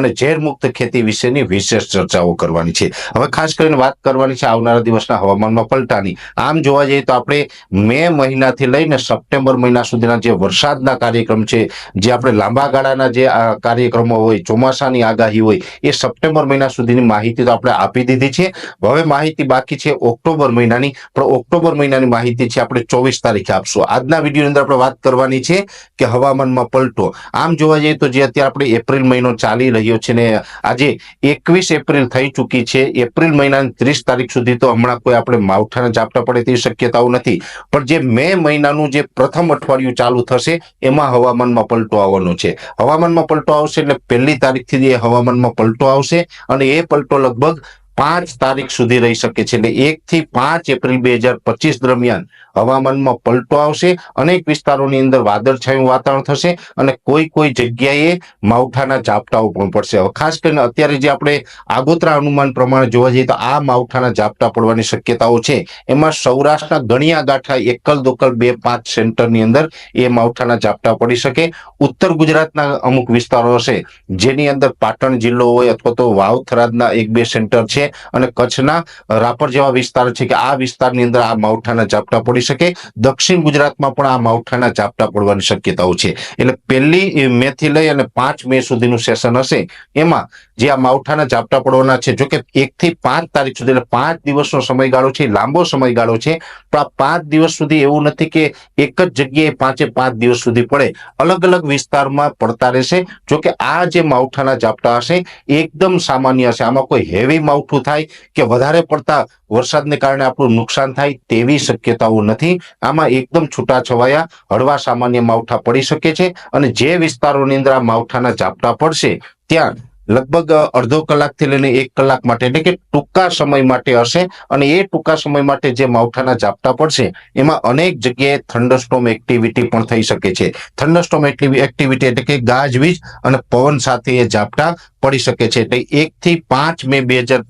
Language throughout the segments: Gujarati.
અને ઝેર ખેતી વિશેની વિશેષ ચર્ચાઓ કરવાની છે. હવે ખાસ કરીને વાત કરવાની છે આવનારા દિવસના હવામાનમાં પલટાની. આમ જોવા જઈએ તો આપણે મે મહિનાથી લઈને સપ્ટેમ્બર મહિના સુધીના જે વરસાદના કાર્યક્રમ છે, જે આપણે લાંબા ગાળાના જે કાર્યક્રમો હોય, ચોમાસાની આગાહી હોય, એ સપ્ટેમ્બર મહિના સુધીની માહિતી તો આપણે આપી દીધી છે. હવે માહિતી બાકી છે ઓક્ટોબર મહિનાની. પણ ઓક્ટોબર મહિનાની માહિતી છે આપણે ચોવીસ તારીખે આપશું. આજના વિડીયોની અંદર આપણે વાત કરવાની છે કે હવામાનમાં પલટો. આમ જોવા જઈએ તો જે અત્યારે આપણે એપ્રિલ મહિનો ચાલી રહ્યો છે ને આજે એકવીસ એપ્રિલ થઈ ચૂકી છે. એપ્રિલ મહિનાની ત્રીસ તારીખ સુધી તો હમણાં કોઈ આપણે માવઠાના ઝાપટા પડે તેવી શક્યતાઓ નથી. પણ જે મે મહિનાનું જે પ્રથમ અઠવાડિયું ચાલુ થશે, એમાં હવામાનમાં પલટો આવવાનો છે. હવામાનમાં પલટો આવશે એટલે પહેલી તારીખથી એ હવામાનમાં પલટો આવશે અને એ પલટો લગભગ પાંચ તારીખ સુધી રહી શકે છે. એટલે એક થી પાંચ એપ્રિલ બે હજાર પચીસ દરમિયાન હવામાનમાં પલટો આવશે, અનેક વિસ્તારોની અંદર વાદળછાયું વાતાવરણ થશે અને કોઈ કોઈ જગ્યાએ માવઠાના ઝાપટાઓ પણ પડશે. હવે ખાસ કરીને અત્યારે જે આપણે આગોતરા અનુમાન પ્રમાણે જોવા જઈએ તો આ માવઠાના ઝાપટા પડવાની શક્યતાઓ છે. એમાં સૌરાષ્ટ્રના ગણિયા ગાંઠા એકલ દોકલ બે પાંચ સેન્ટરની અંદર એ માવઠાના ઝાપટા પડી શકે. ઉત્તર ગુજરાતના અમુક વિસ્તારો હશે, જેની અંદર પાટણ જિલ્લો હોય અથવા તો વાવ થરાદના એક બે સેન્ટર છે અને કચ્છના રાપર જેવા વિસ્તાર છે કે આ વિસ્તારની અંદર આ માવઠાના ઝાપટા પડી શકે. દક્ષિણ ગુજરાતમાં પણ આ માવઠાના ઝાપટા પડવાની શક્યતાઓ છે. એટલે પહેલી મે થી લઈ અને પાંચ મે સુધીનું સેશન હશે. એમાં જે આ માવઠાના ઝાપટા પડવાના છે, જોકે એક થી પાંચ તારીખ સુધી, એટલે પાંચ દિવસનો સમયગાળો છે, લાંબો સમયગાળો છે પણ આ પાંચ દિવસ સુધી એવું નથી કે એક જ જગ્યાએ પાંચે પાંચ દિવસ સુધી પડે. અલગ અલગ વિસ્તારમાં પડતા રહેશે. જોકે આ જે માવઠાના ઝાપટા હશે એકદમ સામાન્ય હશે. આમાં કોઈ હેવી માવઠું થાય કે વધારે પડતા વરસાદને કારણે આપણું નુકસાન થાય તેવી શક્યતાઓ નથી. આમાં એકદમ છૂટાછવાયા હળવા સામાન્ય માવઠા પડી શકે છે અને જે વિસ્તારોની અંદર આ માવઠાના ઝાપટા પડશે ત્યાં લગભગ અડધો કલાકથી લઈને એક કલાક માટે એટલે કે ટૂંકા સમય માટે હશે અને એ ટૂંકા સમય માટે જે માવઠાના ઝાપટા પડશે એમાં અનેક જગ્યાએ થંડરસ્ટોમ એક્ટિવિટી પણ થઈ શકે છે. થંડરસ્ટોમ એક્ટિવિટી એટલે કે ગાજવીજ અને પવન સાથે એ ઝાપટા પડી શકે છે. એટલે એક થી પાંચ મે બે હજાર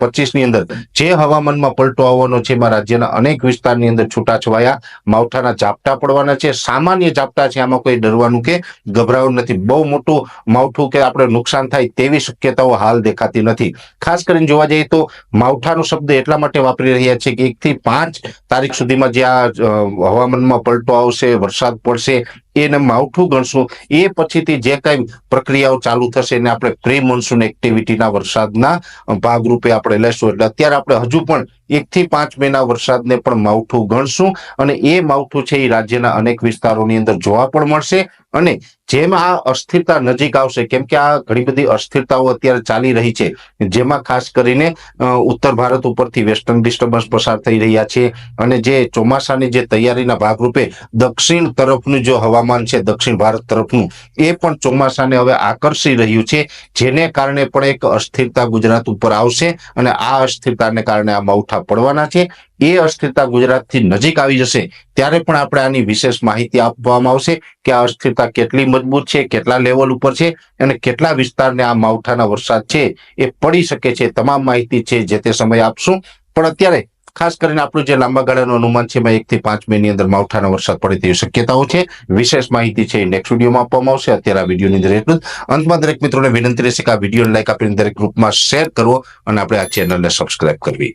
પચીસની અંદર જે હવામાનમાં પલટો આવવાનો છે, એમાં રાજ્યના અનેક વિસ્તારની અંદર છૂટાછવાયા, માવઠાના ઝાપટા પડવાના છે. સામાન્ય ઝાપટા છે, આમાં કોઈ ડરવાનું કે ગભરાવું નથી. બહુ મોટું માવઠું કે આપણે નુકસાન થાય તેવી શક્યતાઓ હાલ દેખાતી નથી. ખાસ કરીને જોવા જઈએ તો માવઠાનો શબ્દ એટલા માટે વાપરી રહ્યા છે કે એક થી પાંચ તારીખ સુધીમાં જે આ હવામાનમાં પલટો આવશે, વરસાદ પડશે એને માવઠું ગણશું. એ પછીથી જે કઈ પ્રક્રિયાઓ ચાલુ થશે એને આપણે પ્રી મોન્સૂન એક્ટિવિટીના વરસાદના ભાગરૂપે આપણે લેશું. એટલે અત્યારે આપણે હજુ પણ એક થી પાંચ મહિના વરસાદને પણ માવઠું ગણશું અને એ માવઠું છે એ રાજ્યના અનેક વિસ્તારોની અંદર જોવા પણ મળશે અને જેમ આ અસ્થિરતા નજીક આવશે, કેમ કે આ ઘણી બધી અસ્થિરતાઓ અત્યારે ચાલી રહી છે, જેમાં ખાસ કરીને ઉત્તર ભારત ઉપરથી વેસ્ટર્ન ડિસ્ટર્બન્સ પસાર થઈ રહ્યા છે અને જે ચોમાસાની જે તૈયારીના ભાગરૂપે દક્ષિણ તરફનું જો હવામાન છે, દક્ષિણ ભારત તરફનું, એ પણ ચોમાસાને હવે આકર્ષી રહ્યું છે, જેને કારણે પણ એક અસ્થિરતા ગુજરાત ઉપર આવશે અને આ અસ્થિરતાને કારણે આ માવઠા પડવાના છે. એ અસ્થિરતા ગુજરાતથી નજીક આવી જશે. ત્યારે પણ આપણે આની વિશેષ માહિતી આપવામાં આવશે કે આ અસ્થિરતા કેટલી મજબૂત છે, કેટલા લેવલ ઉપર છે અને કેટલા વિસ્તારને આ માવઠાના વરસાદ છે એ પડી શકે છે તમામ માહિતી છે જે તે સમયે આપશું. પણ અત્યારે ખાસ કરીને આપણું જે લાંબા ગાળાનું અનુમાન છે એમાં એકથી પાંચ મહિની અંદર માવઠાનો વરસાદ પડે તેવી શક્યતાઓ છે. વિશેષ માહિતી છે નેક્સ્ટ વિડીયોમાં આપવામાં આવશે. અત્યારે આ વિડીયોની અંદર એટલું જ. અંતમાં દરેક મિત્રોને વિનંતી રહેશે કે આ વિડીયોને લાઈક આપીને દરેક ગ્રુપમાં શેર કરવો અને આપણે આ ચેનલને સબસ્ક્રાઇબ કરવી.